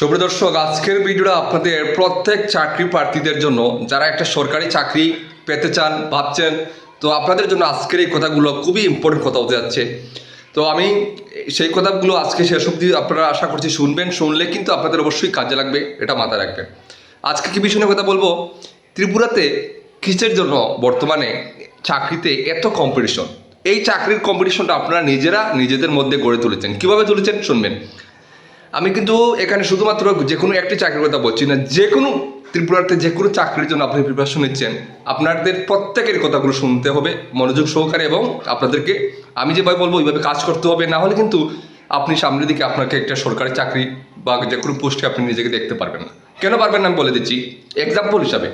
দর্শক, আজকের ভিডিওটা আপনাদের প্রত্যেক চাকরি প্রার্থীদের জন্য, যারা একটা সরকারি চাকরি পেতে চান, ভাবছেন, তো আপনাদের জন্য আজকের এই কথাগুলো খুবই ইম্পর্টেন্ট কথা হতে যাচ্ছে। তো আমি সেই কথাগুলো আজকে শেষ অবধি আপনারা আশা করছি শুনবেন, শুনলে কিন্তু আপনাদের অবশ্যই কাজে লাগবে, এটা মাথায় রাখবেন। আজকে কি বিষয়ে কথা বলব? ত্রিপুরাতে কিসের জন্য বর্তমানে চাকরিতে এত কম্পিটিশন এই চাকরির কম্পিটিশনটা আপনারা নিজেরা নিজেদের মধ্যে গড়ে তুলেছেন। কীভাবে তুলেছেন? শুনবেন। আমি কিন্তু এখানে শুধুমাত্র যে কোনো একটি চাকরির কথা বলছি না যে কোনো ত্রিপুরাতে যে কোনো চাকরির জন্য আপনি প্রিপারেশন নিচ্ছেন, আপনাদের প্রত্যেকের কথাগুলো শুনতে হবে, মনোযোগ সহকারে এবং আপনাদেরকে আমি যেভাবে বলব ওইভাবে কাজ করতে হবে, না হলে কিন্তু আপনি সামনের দিকে আপনাকে একটা সরকারি চাকরি বা যে কোনো পোস্টে আপনি নিজেকে দেখতে পারবেন না। কেন পারবেন না আমি বলে দিচ্ছি? এক্সাম্পল হিসাবে,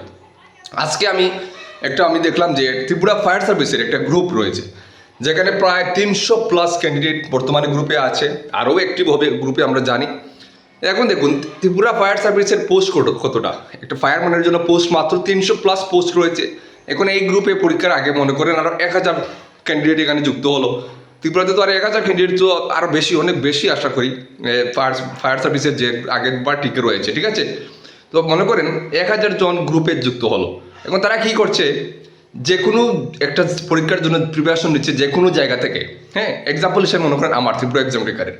আজকে আমি একটা, আমি দেখলাম যে ত্রিপুরা ফায়ার সার্ভিসের একটা গ্রুপ রয়েছে। যেখানে প্রায় তিনশো প্লাস ক্যান্ডিডেট বর্তমানে গ্রুপে আছে। আরও একটি হবে গ্রুপে আমরা জানি। এখন দেখুন, ত্রিপুরা ফায়ার সার্ভিসের পোস্ট কতটা? একটা ফায়ারম্যানের জন্য পোস্ট মাত্র তিনশো প্লাস পোস্ট রয়েছে। এখন এই গ্রুপে পরীক্ষার আগে মনে করেন আরও এক হাজার ক্যান্ডিডেট এখানে যুক্ত হলো। ত্রিপুরাতে তো আর এক হাজার ক্যান্ডিডেট তো আরও বেশি, অনেক বেশি আশা করি ফায়ার ফায়ার সার্ভিসের যে আগের বার টিকে রয়েছে, ঠিক আছে? তো মনে করেন এক হাজার জন গ্রুপে যুক্ত হলো। এখন তারা কি করছে? যে কোনো একটা পরীক্ষার জন্য প্রিপারেশন নিচ্ছে যে কোনো জায়গা থেকে। হ্যাঁ এক্সাম্পল হিসেবে মনে করেন আমার, ত্রিপুরা এক্সাম রেকারের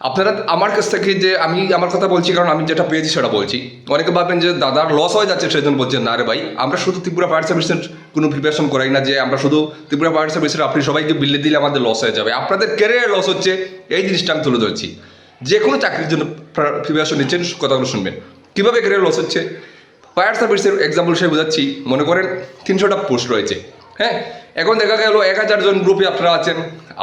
আপনারা, আমার কাছ থেকে যে আমি আমার কথা বলছি, কারণ আমি যেটা পেয়েছি সেটা বলছি। অনেকে ভাবেন যে দাদার লস হয়ে যাচ্ছে, সেজন্য বলছেন, না রে ভাই, আমরা শুধু ত্রিপুরা ফায়ার সার্ভিসের কোনো প্রিপারেশন করাই না যে আমরা শুধু ত্রিপুরা ফায়ার সার্ভিসের আপনি সবাইকে বিল্লে দিলে আমাদের লস হয়ে যাবে। আপনাদের ক্যারিয়ার লস হচ্ছে, এই জিনিসটা আমি তুলে ধরছি। যে কোনো চাকরির জন্য প্রিপারেশন নিচ্ছেন, কথাগুলো শুনবেন। কীভাবে ক্যারিয়ার লস হচ্ছে? ফায়ার সার্ভিসের এক্সাম্পল সে বোঝাচ্ছি। মনে করেন তিনশোটা পোস্ট রয়েছে। হ্যাঁ? এখন দেখা গেল এক হাজার জন গ্রুপে আপনারা আছেন।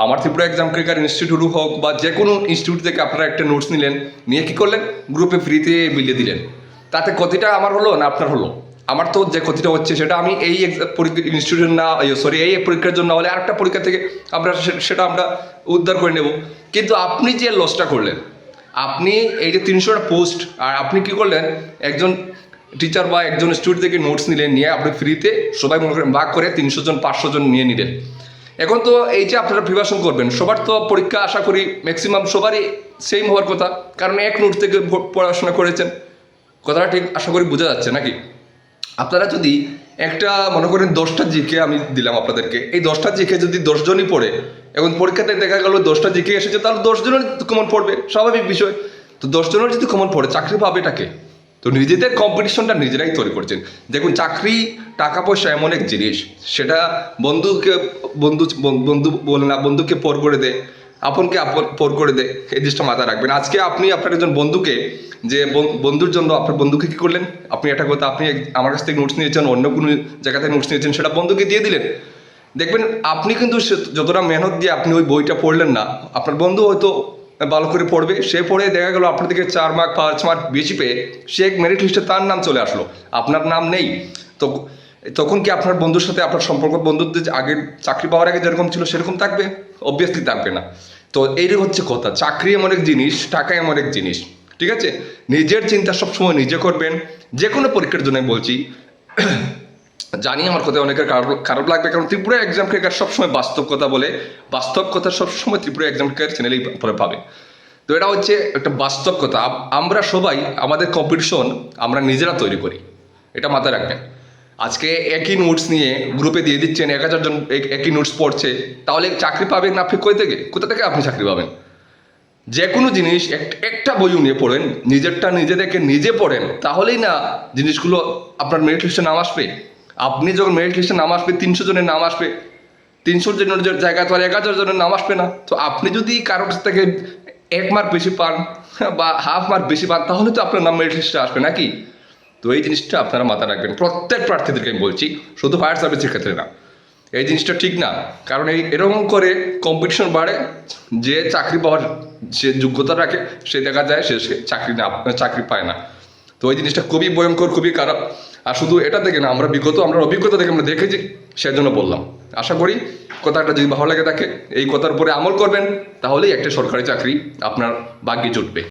আমার ত্রিপুরা এক্সাম ক্রিকার ইনস্টিটিউট হোক বা যে কোনো ইনস্টিটিউট থেকে আপনারা একটা নোটস নিলেন। নিয়ে কী করলেন? গ্রুপে ফ্রিতে বিলিয়ে দিলেন। তাতে ক্ষতিটা আমার হলো না আপনার হলো? আমার তো যে ক্ষতিটা হচ্ছে সেটা আমি এই ইনস্টিটিউট না সরি এই পরীক্ষার জন্য হলে আরেকটা পরীক্ষা থেকে আমরা সেটা আমরা উদ্ধার করে নেব। কিন্তু আপনি যে লসটা করলেন, আপনি এই যে তিনশোটা পোস্ট আর আপনি কি করলেন? একজন টিচার বা একজন স্টুডেন্ট থেকে নোটস নিলেন নিয়ে আপনি ফ্রিতে সবাই মনে করেন, ভাগ করে তিনশো জন, পাঁচশো জন নিয়ে নিলেন। এখন তো এই যে আপনারা প্রিপারেশন করবেন, সবার তো পরীক্ষা আশা করি ম্যাক্সিমাম সবারই সেম হওয়ার কথা। কারণ এক নোট থেকে পড়াশোনা করেছেন। কথাটা ঠিক আশা করি বোঝা যাচ্ছে নাকি? আপনারা যদি একটা মনে করেন দশটা জিকে আমি দিলাম আপনাদেরকে, এই দশটা জিকে যদি দশজনই পড়ে, এখন পরীক্ষাতে দেখা গেল দশটা জিকে এসেছে, তাহলে দশজনের কমন পড়বে, স্বাভাবিক বিষয়। তো দশজনের যদি কমন পড়ে, চাকরি পাবে এটাকে তো নিজেদের কম্পিটিশনটা নিজেরাই তৈরি করছেন। দেখুন, চাকরি টাকা পয়সা এমন এক জিনিস, সেটা বন্ধুকে, বন্ধু বন্ধু বলে না, বন্ধুকে পর করে দেয় আপনকে আপন, পর করে দেয় এই জিনিসটা মাথায় রাখবেন। আজকে আপনি আপনার একজন বন্ধুকে, যে বন্ধুর জন্য আপনার বন্ধুকে কি করলেন? আপনি একটা কথা, আপনি আমার কাছ থেকে নোটস নিয়েছেন, অন্য কোনো জায়গা থেকে নোটস নিয়েছেন, সেটা বন্ধুকে দিয়ে দিলেন। দেখবেন, আপনি কিন্তু যতটা মেহনত দিয়ে আপনি ওই বইটা পড়লেন না, আপনার বন্ধু হয়তো ভালো করে পড়বে। সে পড়ে দেখা গেল আপনার থেকে চার মার্ক পাঁচ মার্ক বেশি পেয়ে সে এক মেরিট লিস্টে তার নাম চলে আসলো। আপনার নাম নেই। তো তখন কি আপনার বন্ধুর সাথে আপনার সম্পর্ক, বন্ধুদের যে আগের চাকরি পাওয়ার আগে যেরকম ছিল সেরকম থাকবে? অবভিয়াসলি থাকবে না। তো এইটাই হচ্ছে কথা। চাকরি এমন এক জিনিস, টাকা এমন এক জিনিস। ঠিক আছে? নিজের চিন্তা সবসময় নিজে করবেন। যে কোনো পরীক্ষার জন্য বলছি জানি আমার কথা অনেকের খারাপ লাগবে, কারণ ত্রিপুরা এক্সাম ক্রেকার সবসময় বাস্তব কথা বলে, বাস্তব কথা সবসময় ত্রিপুরা এক্সাম ক্রেকার চ্যানেলেই পরে পাবে তো এটা হচ্ছে একটা বাস্তব কথা। আমরা সবাই, আমাদের কম্পিটিশন আমরা নিজেরা তৈরি করি। এটা মাথায় রাখবেন। আজকে একই নোটস নিয়ে গ্রুপে দিয়ে দিচ্ছেন, এক হাজার জন এক- একই নোটস পড়ছে, তাহলে চাকরি পাবেন না আপনি কই থেকে? কোথা থেকে আপনি চাকরি পাবেন? যে কোনো জিনিস, এক- একটা বইও নিয়ে পড়েন, নিজেরটা নিজে দেখে নিজে পড়েন, তাহলেই না জিনিসগুলো আপনার মেরিট লিস্টে নাম আসবে। আপনি যখন মেরিট লিস্টে নাম আসবে, তিনশো জনের নাম আসবে। তিনশো জনের যে জায়গায় তো আর হাজার জনের নাম আসবে না। তো আপনি যদি কারোর থেকে এক মার্ক বেশি পান, বা হাফ মার্ক বেশি পান, তাহলে তো আপনার নাম মেরিট লিস্টে আসবে, নাকি? তো এই জিনিসটা আপনারা মাথায় রাখবেন। প্রত্যেক প্রার্থীদেরকে আমি বলছি, শুধু ফায়ার সার্ভিসের ক্ষেত্রে না। এই জিনিসটা ঠিক না। কারণ এই এরকম করে কম্পিটিশন বাড়ে, যে চাকরি পাওয়ার যে যোগ্যতা রাখে, সে দেখা যায় সে চাকরি না চাকরি পায় না। তো ওই জিনিসটা খুবই ভয়ঙ্কর, খুবই খারাপ। আর শুধু এটা থেকে না, আমরা বিগত, আমরা অভিজ্ঞতা থেকে আমরা দেখেছি, সেজন্য বললাম। আশা করি কথাটা যদি ভালো লাগে থাকে এই কথার উপরে আমল করবেন, তাহলেই একটা সরকারি চাকরি আপনার ভাগ্যে জুটবে।